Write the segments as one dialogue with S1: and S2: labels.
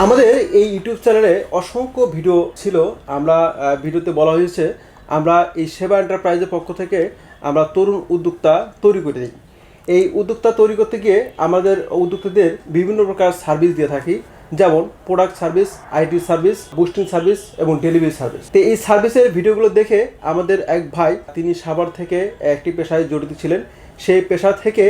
S1: আমাদের এই ইউটিউব চ্যানেলে অসংখ্য ভিডিও ছিল। আমরা ভিডিওতে বলা হয়েছে, আমরা এই সেবা এন্টারপ্রাইজের পক্ষ থেকে আমরা তরুণ উদ্যোক্তা তৈরি করে দিই এই উদ্যোক্তা তৈরি করতে গিয়ে আমাদের উদ্যোক্তাদের বিভিন্ন প্রকার সার্ভিস দিয়ে থাকি, যেমন product service, IT service, boosting service এবং ডেলিভারি সার্ভিস। তো এই সার্ভিসের ভিডিওগুলো দেখে আমাদের এক ভাই, তিনি সাভার থেকে একটি পেশায় জড়িত ছিলেন। সেই পেশা থেকে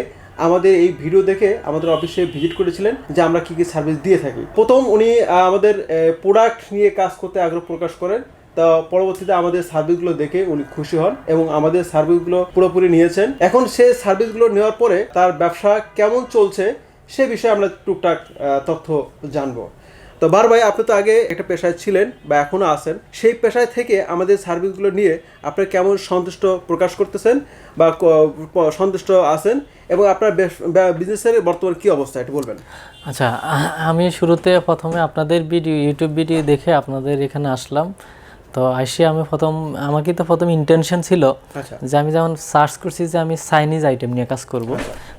S1: আমাদের এই ভিডিও দেখে আমাদের অফিসে ভিজিট করেছিলেন যে আমরা কী কী সার্ভিস দিয়ে থাকি। প্রথম উনি আমাদের প্রোডাক্ট নিয়ে কাজ করতে আগ্রহ প্রকাশ করেন। তা পরবর্তীতে আমাদের সার্ভিসগুলো দেখে উনি খুশি হন এবং আমাদের সার্ভিসগুলো পুরোপুরি নিয়েছেন। এখন সে সার্ভিসগুলো নেওয়ার পরে তার ব্যবসা কেমন চলছে সে বিষয়ে আমরা টুকটাক তথ্য জানব। তো বার ভাই আপনি তো আগে একটা পেশায় ছিলেন বা এখনও আছেন। সেই পেশায় থেকে আমাদের সার্ভিসগুলো নিয়ে আপনি কেমন সন্তুষ্ট প্রকাশ করতেছেন বা সন্তুষ্ট আছেন এবং আপনার বিজনেসের বর্তমান কি অবস্থা এটা বলবেন?
S2: আচ্ছা আমি শুরুতে প্রথমে আপনাদের ভিডিও ইউটিউব ভিডিও দেখে আপনাদের এখানে আসলাম। তো আইসে আমি প্রথম আমাকে তো প্রথম ইন্টেনশন ছিল
S1: আচ্ছা।
S2: যে আমি যেমন সার্চ করছি যে আমি চাইনিজ আইটেম নিয়ে কাজ করব।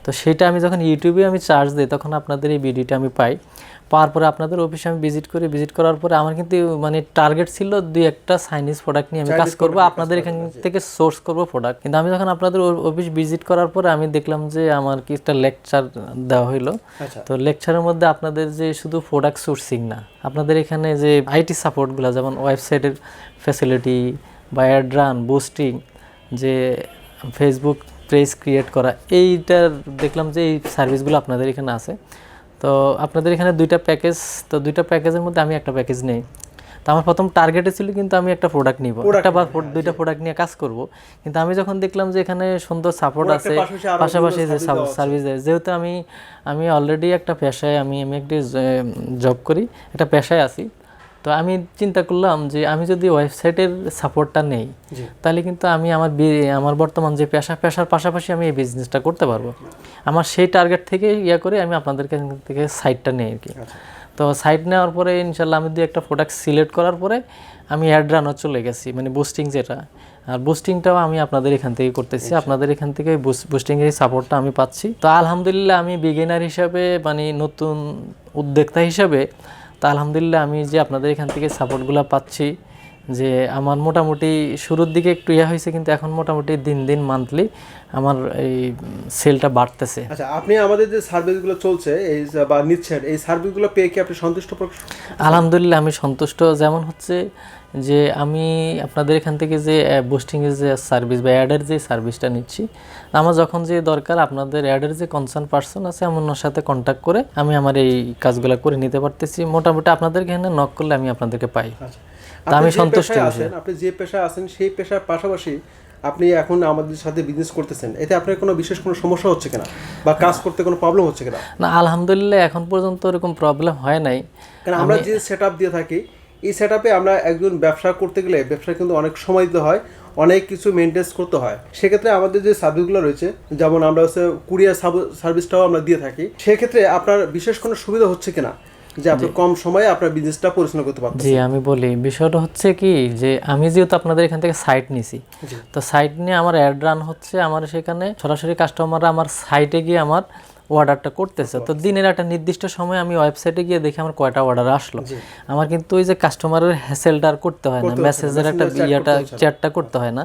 S2: তো সেটা আমি যখন ইউটিউবে আমি চার্জ দিই তখন আপনাদের এই ভিডিওটা আমি পাই। পাওয়ার পরে আপনাদের অফিসে আমি ভিজিট করি। ভিজিট করার পরে আমার কিন্তু মানে টার্গেট ছিল দুই একটা চাইনিজ প্রোডাক্ট নিয়ে আমি কাজ করব। আপনাদের এখান থেকে সোর্স করব প্রোডাক্ট কিন্তু আমি যখন আপনাদের অফিস ভিজিট করার পরে আমি দেখলাম যে আমার কি একটা লেকচার দেওয়া হইল।
S1: আচ্ছা।
S2: তো লেকচারের মধ্যে আপনাদের যে শুধু প্রোডাক্ট সোর্সিং না আপনাদের এখানে যে আইটি সাপোর্টগুলো যেমন ওয়েবসাইটের ফ্যাসিলিটি বা অ্যাড রান বুস্টিং যে ফেসবুক পেজ ক্রিয়েট করা এইটার দেখলাম যে এই সার্ভিসগুলো আপনাদের এখানে আছে। তো আপনাদের এখানে দুইটা প্যাকেজ তো দুইটা প্যাকেজের মধ্যে আমি একটা প্যাকেজ নেই। তো আমার প্রথম টার্গেটে ছিল কিন্তু আমি একটা প্রোডাক্ট নিব। একটা বা দুইটা প্রোডাক্ট নিয়ে কাজ করব। কিন্তু আমি যখন দেখলাম যে এখানে সুন্দর সাপোর্ট আছে
S1: পাশাপাশি
S2: যে সার্ভিস দেয় যেহেতু আমি আমি অলরেডি একটা পেশায় আমি আমি একটি জব করি একটা পেশায় আছি। তো আমি চিন্তা করলাম যে আমি যদি ওয়েবসাইটের সাপোর্টটা নেই তাহলে কিন্তু আমি আমার আমার বর্তমান যে পেশা পেশার পাশাপাশি আমি এই বিজনেসটা করতে পারব। আমার সেই টার্গেট থেকে ইয়া করে আমি আপনাদের কাছ থেকে সাইটটা নেই আর কি।
S1: আচ্ছা।
S2: তো সাইট নেওয়ার পরে ইনশাল্লাহ আমি দু একটা প্রোডাক্ট সিলেক্ট করার পরে আমি অ্যাড রানও চলে গেছি মানে বুস্টিং যেটা। আর বুস্টিংটাও আমি আপনাদের এখান থেকে করতেছি। আপনাদের এখান থেকে বুস্টিংয়ের সাপোর্টটা আমি পাচ্ছি। তো আলহামদুলিল্লাহ আমি বিগিনার হিসাবে মানে নতুন উদ্যোক্তা হিসাবে তো আলহামদুলিল্লাহ আমি যে আপনাদের এখান থেকে সাপোর্টগুলো পাচ্ছি যে আমার মোটামুটি শুরুর দিকে একটু ইয়া হয়েছে কিন্তু এখন মোটামুটি দিন দিন মান্থলি আমার এই সেলটা বাড়তেছে।
S1: আচ্ছা আপনি আমাদের যে সার্ভিসগুলো চলছে এই বা নিচ্ছেন এই সার্ভিসগুলো পেয়ে কি আপনি সন্তুষ্ট
S2: আলহামদুলিল্লাহ আমি সন্তুষ্ট। যেমন হচ্ছে যে আমি আপনাদের এখান থেকে যে বুস্টিংয়ের যে সার্ভিস বা অ্যাডের যে সার্ভিসটা নিচ্ছি আমার যখন যে দরকার আপনাদের অ্যাডের যে কনসার্ন পার্সন আছে আমি ওনার সাথে কন্ট্যাক্ট করে আমি আমার এই কাজগুলো করে নিতে পারতেছি। মোটামুটি আপনাদের এখানে নক করলে আমি আপনাদেরকে পাই।
S1: আচ্ছা।
S2: তা আমি সন্তুষ্ট
S1: আছেন আপনি যে পেশায় আছেন সেই পেশার পাশাপাশি আপনি এখন আমাদের সাথে বিজনেস করতেছেন। এতে আপনার কোনো বিশেষ কোনো সমস্যা হচ্ছে কিনা? বা কাজ করতে কোনো প্রবলেম হচ্ছে কিনা?
S2: না আলহামদুলিল্লাহ এখন পর্যন্ত এরকম প্রবলেম হয় নাই।
S1: কারণ আমরা যে সেট দিয়ে থাকি এই সেট আমরা একজন ব্যবসা করতে গেলে ব্যবসা কিন্তু অনেক সময় দিতে হয় অনেক কিছু মেনটেন্স করতে হয়। সেক্ষেত্রে আমাদের যে সার্ভিসগুলো রয়েছে যেমন আমরা হচ্ছে কুরিয়ার সার্ভিসটাও আমরা দিয়ে থাকি সেক্ষেত্রে আপনার বিশেষ কোনো সুবিধা হচ্ছে কিনা? যে আপনি কম সময়ে আপনার বিজনেসটা পরিচালনা করতে পারবেন
S2: জি আমি বলি বিষয়টা হচ্ছে কি যে আমি যেহেতু আপনাদের এখান থেকে সাইট নিছি তো সাইট নিয়ে আমার অ্যাড রান হচ্ছে আমার সেখানে সরাসরি কাস্টমাররা আমার সাইটে গিয়ে আমার অর্ডারটা করতেছে। তো দিনের একটা নির্দিষ্ট সময় আমি ওয়েবসাইটে গিয়ে দেখি আমার কয়টা অর্ডার আসলো। আমার কিন্তু ওই যে কাস্টমারের হ্যাসেলটা আর করতে হয় না মেসেজের একটা ইয়েটা চ্যাটটা করতে হয় না।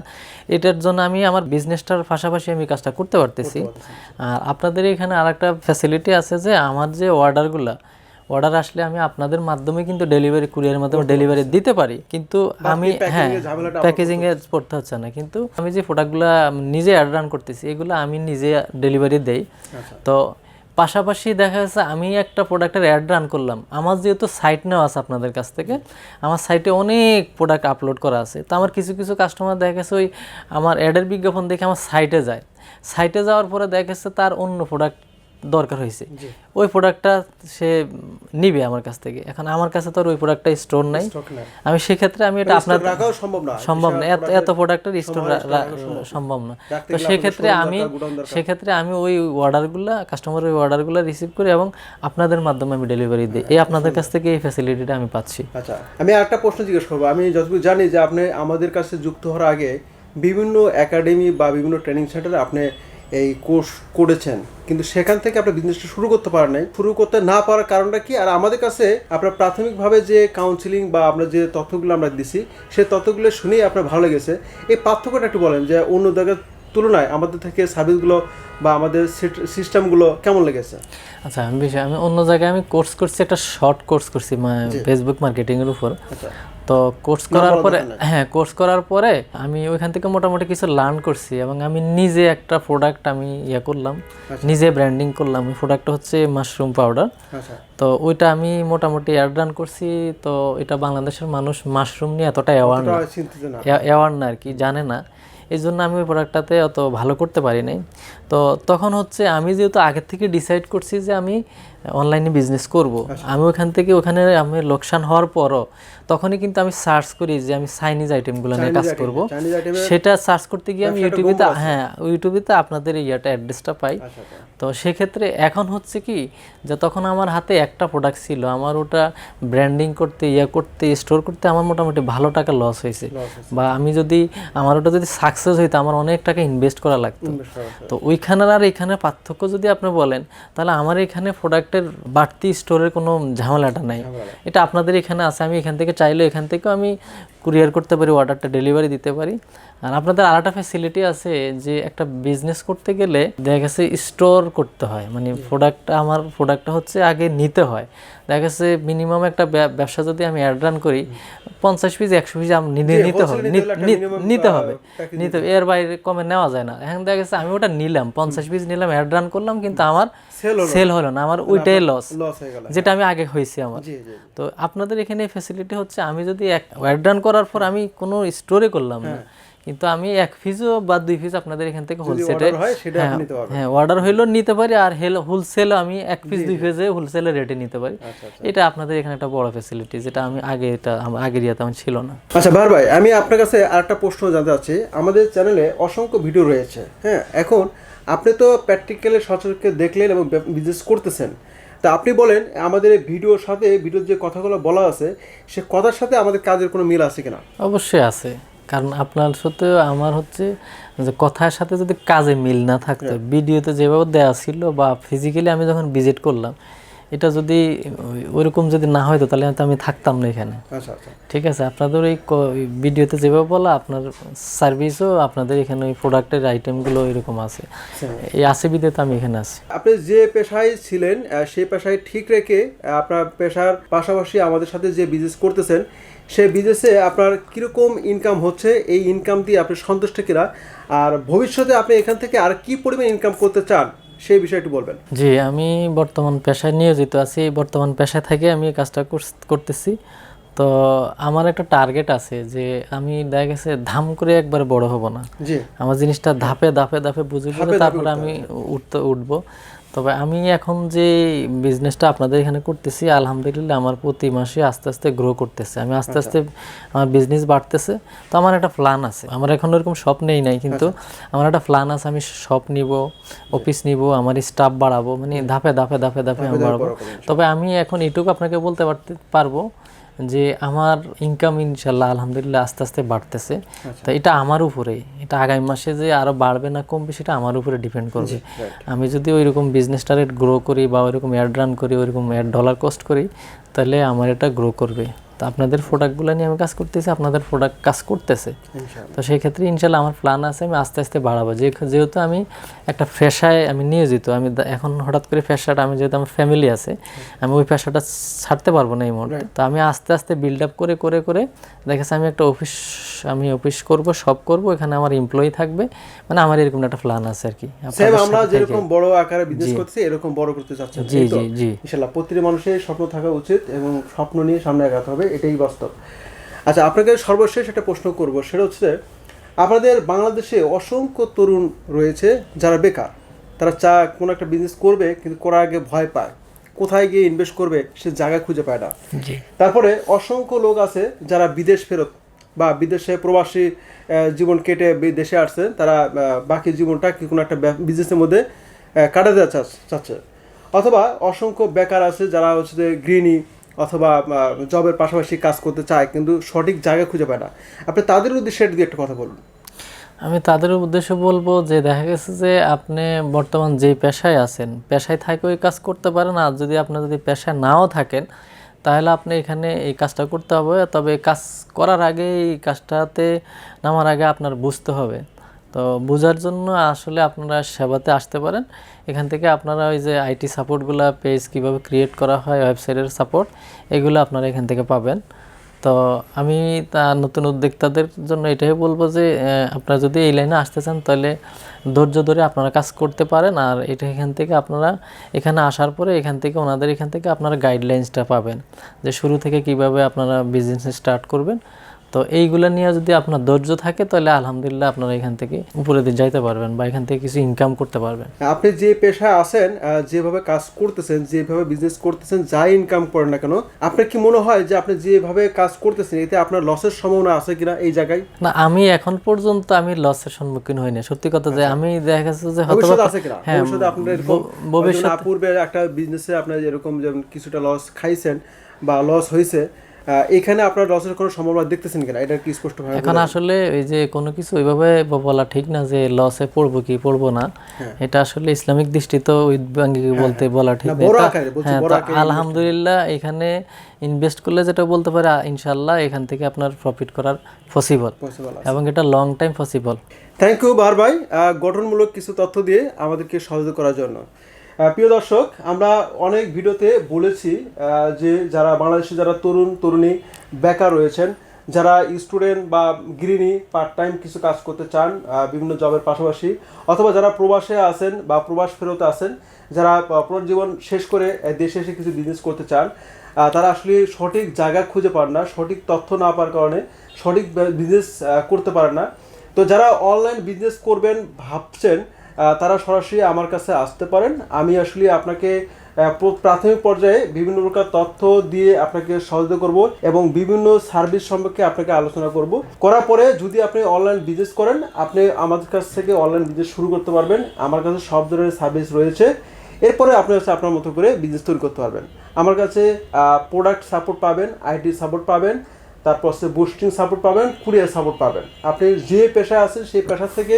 S2: এটার জন্য আমি আমার বিজনেসটার পাশাপাশি আমি কাজটা করতে পারতেছি। আর আপনাদের এখানে আর একটা ফ্যাসিলিটি আছে যে আমার যে অর্ডারগুলো অর্ডার আসলে আমি আপনাদের মাধ্যমে কিন্তু ডেলিভারি কুরিয়ারের মাধ্যমে ডেলিভারি দিতে পারি। কিন্তু আমি হ্যাঁ
S1: এর
S2: প্যাকেজিং এ পড়তে হচ্ছে না। কিন্তু আমি যে প্রোডাক্টগুলো নিজে অ্যাড রান করতেছি এগুলো আমি নিজে ডেলিভারি দেই।
S1: আচ্ছা।
S2: তো পাশাপাশি দেখা যাচ্ছে আমি একটা প্রোডাক্টের অ্যাড রান করলাম। আমার যেহেতু সাইট নেওয়া আছে আপনাদের কাছ থেকে আমার সাইটে অনেক প্রোডাক্ট আপলোড করা আছে। তো আমার কিছু কিছু কাস্টমার দেখা গেছে ওই আমার অ্যাডের বিজ্ঞাপন দেখে আমার সাইটে যায়। সাইটে যাওয়ার পরে দেখা গেছে তার অন্য প্রোডাক্ট দরকার হয়েছে। ওই প্রোডাক্টটা সে নিবে আমার কাছ থেকে। এখন আমার কাছে তো আর ওই প্রোডাক্টটা স্টোর নাই। আমি সেক্ষেত্রে আমি এটা আপনার
S1: সম্ভব না।
S2: সম্ভব না। এত এত প্রোডাক্টের স্টোর
S1: সম্ভব
S2: না। তো সেক্ষেত্রে আমি সেক্ষেত্রে আমি ওই অর্ডারগুলো কাস্টমারের ওই অর্ডারগুলো রিসিভ করি এবং আপনাদের মাধ্যমে আমি ডেলিভারি দিই। এই আপনাদের কাছ থেকে এই ফ্যাসিলিটিটা আমি পাচ্ছি।
S1: আচ্ছা আমি একটা প্রশ্ন জিজ্ঞেস করব। আমি যতটুকু জানি যে আপনি আমাদের কাছে যুক্ত হওয়ার আগে বিভিন্ন একাডেমি বা বিভিন্ন ট্রেনিং সেন্টারে আপনি এই কোর্স করেছেন। কিন্তু সেখান থেকে আপনি বিজনেসটা শুরু করতে পারেন নাই। শুরু করতে না পারার কারণটা কি? আর আমাদের কাছে আপনার প্রাথমিকভাবে যে কাউন্সিলিং বা আমরা যে তথ্যগুলো আমরা দিছি সেই তথ্যগুলো শুনেই আপনার ভালো লেগেছে। এই পার্থক্যটা একটু বলেন যে অন্য জায়গার তুলনায় আমাদের থেকে সার্ভিসগুলো বা আমাদের সিস্টেমগুলো কেমন লেগেছে?
S2: আচ্ছা আমি বিষয় আমি অন্য জায়গায় আমি কোর্স করছি একটা শর্ট কোর্স করছি ফেসবুক মার্কেটিং এর উপর।
S1: আচ্ছা।
S2: তো কোর্স করার পরে হ্যাঁ কোর্স করার পরে আমি ওইখান থেকে মোটামুটি কিছু লার্ন করছি এবং আমি নিজে একটা প্রোডাক্ট আমি ইয়ে করলাম নিজে ব্র্যান্ডিং করলাম। ওই প্রোডাক্টটা হচ্ছে মাশরুম পাউডার
S1: আচ্ছা।
S2: তো ওইটা আমি মোটামুটি অ্যাড রান করছি। তো এটা বাংলাদেশের মানুষ মাশরুম নিয়ে এতটা অ্যাওয়ার না। অ্যাওয়ার না। আর কি জানে না। এই জন্য আমি ওই প্রোডাক্টটাতে অত ভালো করতে পারি নাই। তো তখন হচ্ছে আমি যেহেতু আগের থেকে ডিসাইড করছি যে আমি অনলাইনে বিজনেস করব। আমি ওখান থেকে ওখানে আমি লোকসান হওয়ার পরও তখনই কিন্তু আমি সার্চ করি যে আমি চাইনিজ আইটেমগুলো নিয়ে কাজ করব। সেটা সার্চ করতে গিয়ে আমি ইউটিউবেতে হ্যাঁ ইউটিউবেতে আপনাদের ইয়াটা অ্যাড্রেসটা পাই।
S1: আচ্ছা আচ্ছা।
S2: তো সেক্ষেত্রে এখন হচ্ছে কি যে তখন আমার হাতে একটা প্রোডাক্ট ছিল আমার ওটা ব্র্যান্ডিং করতে ইয়া করতে স্টোর করতে আমার মোটামুটি ভালো টাকা লস হয়েছে। বা আমি যদি আমার ওটা যদি সাকসেস হইতো আমার অনেক টাকা ইনভেস্ট করা লাগতো। তো ওইখানের আর এখানে পার্থক্য যদি আপনি বলেন তাহলে আমার এখানে প্রোডাক্টের বাড়তি স্টোরের কোনো ঝামেলাটা নাই। এটা আপনাদের এখানে আছে আমি এখান থেকে চাইলে এখান থেকে আমি কুরিয়ার করতে পারি অর্ডারটা ডেলিভারি দিতে পারি। আর আপনাদের আর একটা ফ্যাসিলিটি আছে যে একটা বিজনেস করতে গেলে দেখা গেছে স্টোর করতে হয়। মানে প্রোডাক্টটা আমার প্রোডাক্টটা হচ্ছে আগে নিতে হয়। দেখা গেছে মিনিমাম একটা ব্যবসা যদি আমি অ্যাড রান করি পঞ্চাশ পিস একশো পিস আমি নিতে হবে।
S1: নিতে
S2: হবে। নিতে এর বাইরে কমে নেওয়া যায় না। এখন দেখা গেছে আমি ওটা নিলাম পঞ্চাশ পিস নিলাম অ্যাড রান করলাম কিন্তু আমার সেল হলো না। আমার ওইটাই লস
S1: লস
S2: যেটা আমি আগে হয়েছি আমার। তো আপনাদের এখানে ফ্যাসিলিটি হচ্ছে আমি যদি এক অ্যাড রান করার পর আমি কোনো স্টোরে করলাম না। কিন্তু আমি এক পিসও বা দুই পিস আপনাদের এখান থেকে হোলসেলে
S1: হয় পারবেন।
S2: হ্যাঁ অর্ডার হইলেও নিতে পারি আর হোলসেলও আমি এক পিস দুই পিসে হোলসেলের রেটে নিতে পারি।
S1: আচ্ছা,
S2: এটা আপনাদের এখানে একটা বড় ফ্যাসিলিটি যেটা আমি আগে এটা আগের ইয়াতে আমার ছিল না।
S1: আচ্ছা বার ভাই আমি আপনার কাছে আরেকটা প্রশ্ন জানতে চাচ্ছি। আমাদের চ্যানেলে অসংখ্য ভিডিও রয়েছে হ্যাঁ? এখন আপনি তো প্র্যাকটিক্যালি সচরাচর দেখলেন এবং বিজনেস করতেছেন। তা আপনি বলেন আমাদের এই ভিডিওর সাথে ভিডিওর যে কথাগুলো বলা আছে সে কথার সাথে আমাদের কাজের কোনো মিল আছে কিনা?
S2: অবশ্যই আছে। কারণ আপনার সাথে আমার হচ্ছে যে কথার সাথে যদি কাজে মিল না থাকতো ভিডিওতে যেভাবে দেওয়া ছিল বা ফিজিক্যালি আমি যখন ভিজিট করলাম এটা যদি ওইরকম যদি না হয়তো তাহলে হয়তো আমি থাকতাম না এখানে।
S1: আচ্ছা আচ্ছা।
S2: ঠিক আছে আপনাদের ওই ভিডিওতে যেভাবে বলা আপনার সার্ভিসও আপনাদের এখানে ওই প্রোডাক্টের আইটেমগুলো এরকম আছে। এই আছে বিদে আমি এখানে আছি।
S1: আপনি যে পেশায় ছিলেন সেই পেশায় ঠিক রেখে আপনার পেশার পাশাপাশি আমাদের সাথে যে বিজনেস করতেছেন সেই বিজনেসে আপনার কীরকম ইনকাম হচ্ছে এই ইনকাম দিয়ে আপনি সন্তুষ্ট কিনা আর ভবিষ্যতে আপনি এখান থেকে আর কি পরিমাণ ইনকাম করতে চান সেই বিষয়টি বলবেন।
S2: জি আমি বর্তমান পেশায় নিয়োজিত আছি। বর্তমান পেশায় থেকে আমি কাজটা করতেছি। তো আমার একটা টার্গেট আছে যে আমি দেখা গেছে ধাম করে একবার বড় হব না। আমার জিনিসটা ধাপে ধাপে ধাপে বুঝে বুঝে তারপরে আমি উঠতে উঠবো। তবে আমি এখন যে বিজনেসটা আপনাদের এখানে করতেছি আলহামদুলিল্লাহ আমার প্রতি মাসে আস্তে আস্তে গ্রো করতেছে। আমি আস্তে আস্তে আমার বিজনেস বাড়তেছে। তো আমার একটা প্ল্যান আছে। আমার এখন ওরকম শপ নেই নাই কিন্তু আমার একটা প্ল্যান আছে আমি শপ নিব অফিস নিব আমার স্টাফ বাড়াবো মানে ধাপে ধাপে ধাপে ধাপে আমি বাড়াবো। তবে আমি এখন এটুকু আপনাকে বলতে পারতে পারব যে আমার ইনকাম ইনশাল্লাহ আলহামদুলিল্লাহ আস্তে আস্তে বাড়তেছে। তো এটা আমার উপরে এটা আগামী মাসে যে আরও বাড়বে না কমবে সেটা আমার উপরে ডিপেন্ড করবে। আমি যদি ওই রকম বিজনেসটা রেট গ্রো করি বা ওইরকম অ্যাড রান করি ওইরকম অ্যাড ডলার কস্ট করি তাহলে আমার এটা গ্রো করবে। তো আপনাদের প্রোডাক্টগুলো নিয়ে আমি কাজ করতেছি আপনাদের প্রোডাক্ট কাজ করতেছে। তো সেই ক্ষেত্রে ইনশাল্লাহ আমার প্ল্যান আছে আমি আস্তে আস্তে বাড়াবো। যেহেতু আমি একটা পেশায় আমি নিয়োজিত আমি এখন হঠাৎ করে পেশাটা আমি যেহেতু আমার ফ্যামিলি আছে আমি ওই পেশাটা ছাড়তে পারব না এই মুহূর্তে। তো আমি আস্তে আস্তে বিল্ড আপ করে করে করে দেখেছি আমি একটা অফিস আমি অফিস করব সব করব এখানে আমার এমপ্লয়ি থাকবে। মানে আমার এরকম একটা প্ল্যান আছে আর কি।
S1: আমরা যেরকম বড় আকারে বিজনেস করতেছি এরকম বড় করতে চাচ্ছেন
S2: জি জি জি।
S1: ইনশাল্লাহ প্রতিটি মানুষের স্বপ্ন থাকা উচিত এবং স্বপ্ন নিয়ে সামনে আগাতে হবে। এটাই বাস্তব। আচ্ছা আপনাকে সর্বশেষ একটা প্রশ্ন করব সেটা হচ্ছে আপনাদের বাংলাদেশে অসংখ্য তরুণ রয়েছে যারা বেকার। তারা চা কোনো একটা বিজনেস করবে কিন্তু করার আগে ভয় পায়। কোথায় গিয়ে ইনভেস্ট করবে সে জায়গা খুঁজে পায় না। তারপরে অসংখ্য লোক আছে যারা বিদেশ ফেরত বা বিদেশে প্রবাসী জীবন কেটে বিদেশে আসছে তারা বাকি জীবনটা কি কোনো একটা বিজনেসের মধ্যে কাটাতে চাচ্ছে। অথবা অসংখ্য বেকার আছে যারা হচ্ছে গৃহিণী অথবা জবের পাশাপাশি কাজ করতে চায়, কিন্তু সঠিক জায়গা খুঁজে পায় না। আপনি তাদের উদ্দেশ্যে দিয়ে একটা কথা বলুন।
S2: আমি তাদের উদ্দেশ্যে বলব যে, দেখা গেছে যে, আপনি বর্তমান যে পেশায় আছেন, পেশায় থাকে ওই কাজ করতে পারেন, আর যদি আপনি যদি পেশায় নাও থাকেন, তাহলে আপনি এখানে এই কাজটা করতে হবে। তবে কাজ করার আগে এই কাজটাতে নামার আগে আপনার বুঝতে হবে। তো বোঝার জন্য আসলে আপনারা সেবাতে আসতে পারেন। এখান থেকে আপনারা ওই যে আইটি সাপোর্টগুলো পেজ কীভাবে ক্রিয়েট করা হয় ওয়েবসাইটের সাপোর্ট এগুলো আপনারা এখান থেকে পাবেন। তো আমি তা নতুন উদ্যোক্তাদের জন্য এটাই বলব যে আপনারা যদি এই লাইনে আসতে চান তাহলে ধৈর্য ধরে আপনারা কাজ করতে পারেন। আর এটা এখান থেকে আপনারা এখানে আসার পরে এখান থেকে ওনাদের এখান থেকে আপনারা গাইডলাইন্সটা পাবেন যে শুরু থেকে কীভাবে আপনারা বিজনেস স্টার্ট করবেন। তো এইগুলো নিয়ে যদি আপনার ধৈর্য থাকে তাহলে আলহামদুলিল্লাহ আপনারা এখান থেকে উপরে দিয়ে যাইতে পারবেন বা এখান থেকে কিছু ইনকাম করতে পারবেন।
S1: আপনি যে পেশায় আছেন যেভাবে কাজ করতেছেন যেভাবে বিজনেস করতেছেন যা ইনকাম করেন না কেন আপনার কি মনে হয় যে আপনি যেভাবে কাজ করতেছেন এতে আপনার লসের সম্ভাবনা আছে কিনা এই জায়গায়?
S2: না আমি এখন পর্যন্ত আমি লসের সম্মুখীন হইনি সত্যি কথা যে আমি দেখা গেছে যে হয়তো
S1: ভবিষ্যৎ আছে কিনা?
S2: হ্যাঁ,
S1: ভবিষ্যতে আপনার এরকম
S2: ভবিষ্যৎ
S1: পূর্বে একটা বিজনেসে আপনার এরকম যেমন কিছুটা লস খাইছেন বা লস হয়েছে এখানে আপনার লসের কোনো সম্ভাবনা দেখতেছেন কিনা? এটা কি স্পষ্ট ভাবে
S2: এখন আসলে এই যে কোনো কিছু ওইভাবে বলা ঠিক না যে লসে পড়ব কি পড়ব না। এটা আসলে ইসলামিক দৃষ্টিতে ওই আঙ্গিকে বলতে বলা ঠিক
S1: না,
S2: হ্যাঁ, আলহামদুলিল্লাহ এখানে ইনভেস্ট করলে যেটা বলতে পারে ইনশাল্লাহ এখান থেকে আপনার প্রফিট করার পসিবল এবং এটা long time possible
S1: thank you বার ভাই গঠনমূলক কিছু তথ্য দিয়ে আমাদেরকে সহযোগিতা করার জন্য। প্রিয় দর্শক আমরা অনেক ভিডিওতে বলেছি যে যারা বাংলাদেশে যারা তরুণ তরুণী বেকার রয়েছেন যারা স্টুডেন্ট বা গৃহিণী পার্ট টাইম কিছু কাজ করতে চান বিভিন্ন জবের পাশাপাশি অথবা যারা প্রবাসে আছেন বা প্রবাস ফেরত আছেন যারা আহ, পুরো জীবন শেষ করে দেশে এসে কিছু বিজনেস করতে চান তারা আসলে সঠিক জায়গা খুঁজে পান না সঠিক তথ্য না পাওয়ার কারণে সঠিক বিজনেস করতে পারেন না। তো যারা অনলাইন বিজনেস করবেন ভাবছেন তারা সরাসরি আমার কাছে আসতে পারেন। আমি আসলে আপনাকে প্রাথমিক পর্যায়ে বিভিন্ন প্রকার তথ্য দিয়ে আপনাকে সহযোগিতা করব এবং বিভিন্ন সার্ভিস সম্পর্কে আপনাকে আলোচনা করব। করার পরে যদি আপনি অনলাইন বিজনেস করেন, আপনি আমাদের কাছ থেকে অনলাইন বিজনেস শুরু করতে পারবেন। আমার কাছে সব ধরনের সার্ভিস রয়েছে। এরপরে আপনি হচ্ছে আপনার মতো করে বিজনেস তৈরি করতে পারবেন। আমার কাছে প্রোডাক্ট সাপোর্ট পাবেন আইটি সাপোর্ট পাবেন, তারপর হচ্ছে বুস্টিং সাপোর্ট পাবেন কুরিয়ার সাপোর্ট পাবেন। আপনি যে পেশায় আছেন, সেই পেশা থেকে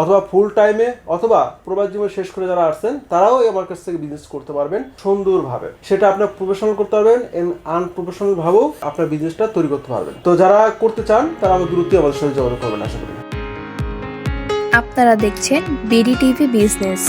S1: অথবা ফুল টাইমে অথবা প্রবাস জীবন শেষ করে যারা আসছেন, তারাও আমার কাছ থেকে বিজনেস করতে পারবেন সুন্দরভাবে। সেটা আপনার প্রফেশনাল করতে পারবেন আনপ্রফেশনাল ভাবেও আপনার বিজনেসটা তৈরি করতে পারবেন। তো যারা করতে চান, তারা আমার দ্রুতই আমাদের সাথে যোগাযোগ করবেন, আশা করি।
S3: আপনারা দেখছেন বিডি টিভি বিজনেস